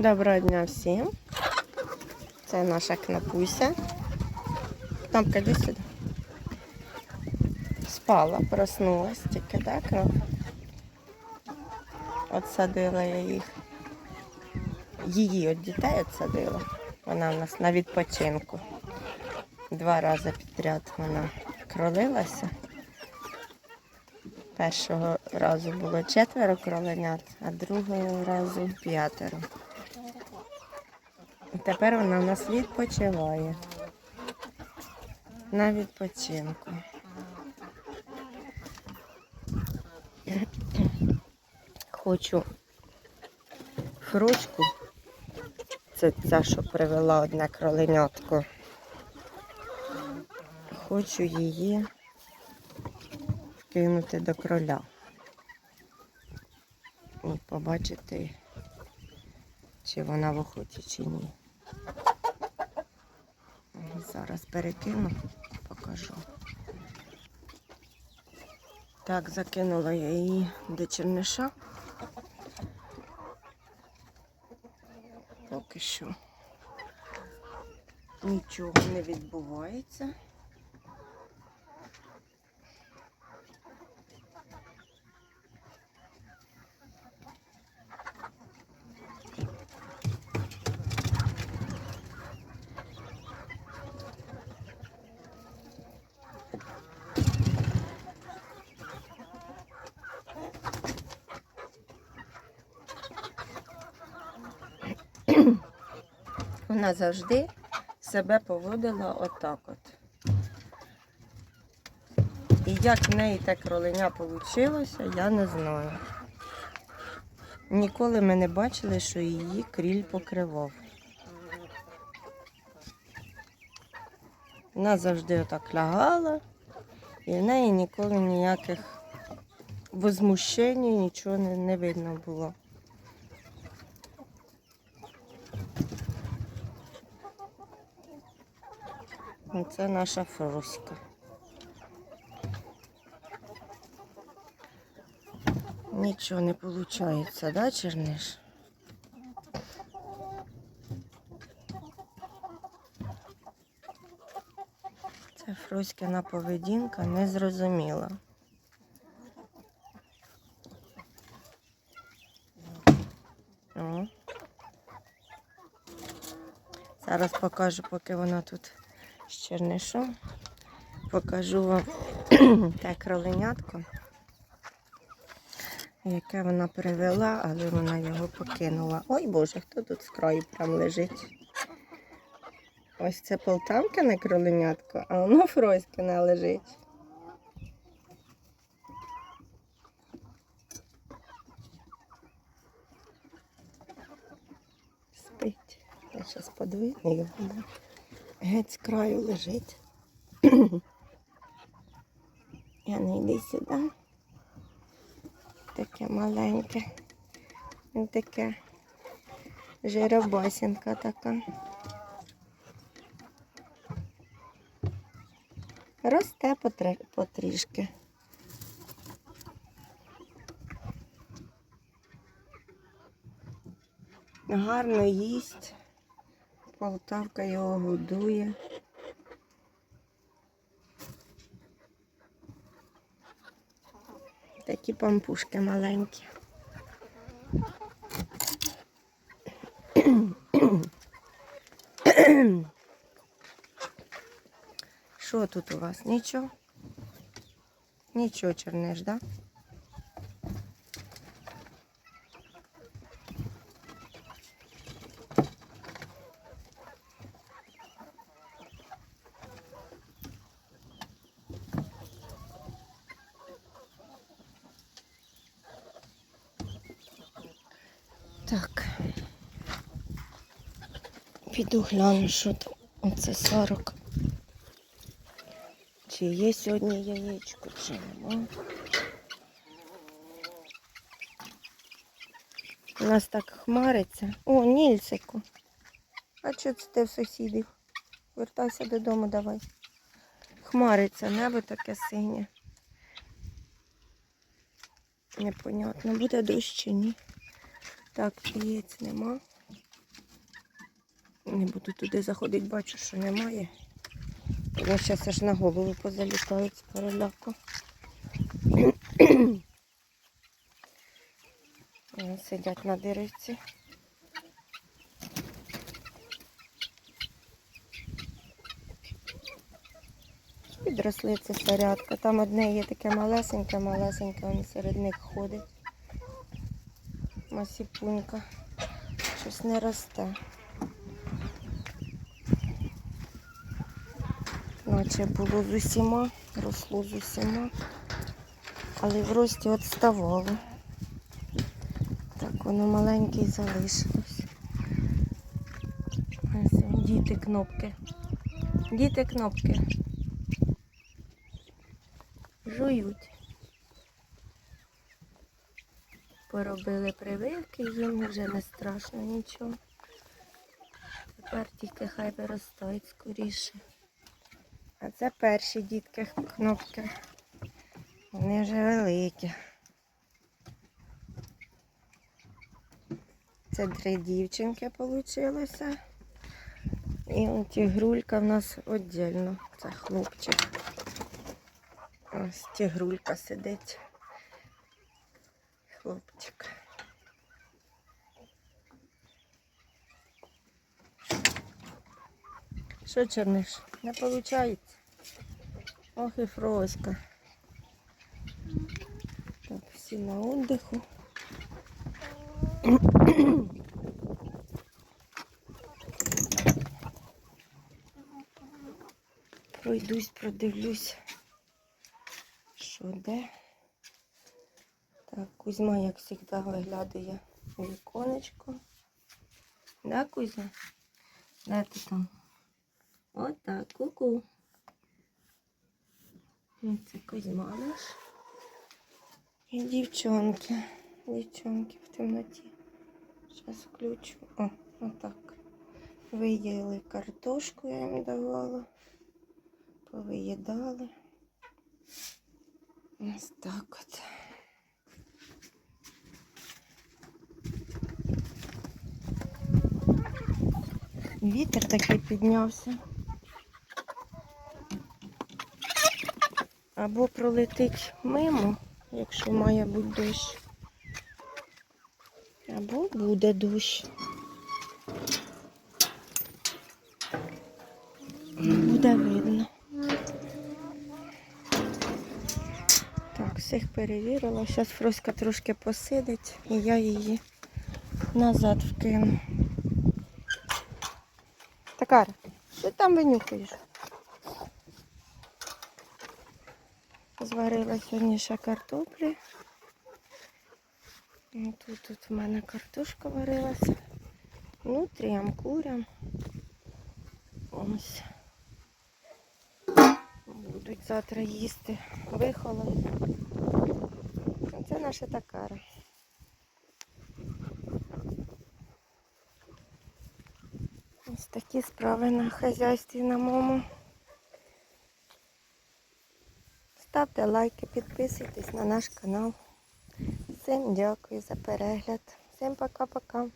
Доброго дня всім. Це наша кнопуся. Кнопка, йди сюди. Спала, проснулась тільки, так? Ну. Отсадила я їх. Її від дітей отсадила. Вона в нас на відпочинку. Два рази підряд вона кролилася. Першого разу було четверо кроленят, а другого разу п'ятеро. Тепер вона у нас відпочиває. На відпочинку. Хочу фручку. Це ця, що привела одне кроленятко. Хочу її кинути до кроля. І побачити, чи вона в охоті, чи ні. Зараз перекину, покажу. Так, закинула я її до черниша. Поки що нічого не відбувається. Вона себе поводила отак от. І як в неї те кроленя вийшло, я не знаю. Ніколи ми не бачили, що її кріль покривав. Вона завжди отак лягала, і в неї ніколи ніяких возмущень, нічого не, не видно було. Це наша фроська. Нічого не виходить, да, черниш? Це Фроськина поведінка незрозуміла. О. Зараз покажу, поки вона тут з. Покажу вам те кроленятко, яке вона привела, але вона його покинула. Ой Боже, хто тут з краю прям лежить? Ось це полтавкине кроленятко, а воно Фроськине лежить. Спить. Я зараз подвину його. Геть з краю лежить. Я не йди сюди. Таке маленьке. Таке жиробасінка така. Росте потрішки. Гарно їсть. Полтавка його годує. Такі пампушки маленькі. Що тут у вас? Нічого? Нічого черниш, да? Так. Піду гляну, що там. Оце 40. Чи є сьогодні яєчко, чи нема. У нас так хмариться. О, Нільцику. А чого це ти в сусідів? Вертайся додому, давай. Хмариться, небо таке синє. Непонятно, буде дощ чи ні. Так, яєць нема. Не буду туди заходити, бачу, що немає. Вони зараз аж на голову позалітають з переляку. Сидять на деревці. Підросли це зарядка. Там одне є таке малесеньке, малесеньке, він серед них ходить. Масіпунька. Щось не росте. Наче було з усіма, росло з усіма, але в рості відставало. Так, воно маленьке залишилось. Ось, Діти кнопки. Діти кнопки. Жують. Поробили прививки, їм вже не страшно нічого. Тепер тільки хай виростають скоріше. А це перші дітки кнопки. Вони вже великі. Це три дівчинки вийшло. І он тігрулька в нас віддільно. Це хлопчик. Ось тігрулька сидить. Хлопчик. Що черниш? Не виходить? Ох і фроська. Так, всі на отдиху. Пройдусь, продивлюсь, що де. Так, Кузьма, як завжди, виглядає віконечко. Да, Кузя? Де ти там? Отак, ку-ку. Ну, Це Кузьма наш. І дівчонки. Дівчонки в темноті. Зараз включу. О, отак. Виїли картошку, я їм давала. Повиїдали. Ось так от. Вітер такий піднявся. Або пролетить мимо, якщо має бути дощ. Або буде дощ. Буде видно. Так, всіх перевірила. Зараз Фроська трошки посидить і я її назад вкину. Такара, що там винюхаєш? Зварила сьогодні ще картоплі. Тут, тут в мене картошка варилася. Нутріям, курям. Ось. Будуть завтра їсти вихолод. Це наша такара. Ось такі справи на хазяйстві на моєму. Ставте лайки, підписуйтесь на наш канал. Всім дякую за перегляд. Всім пока-пока.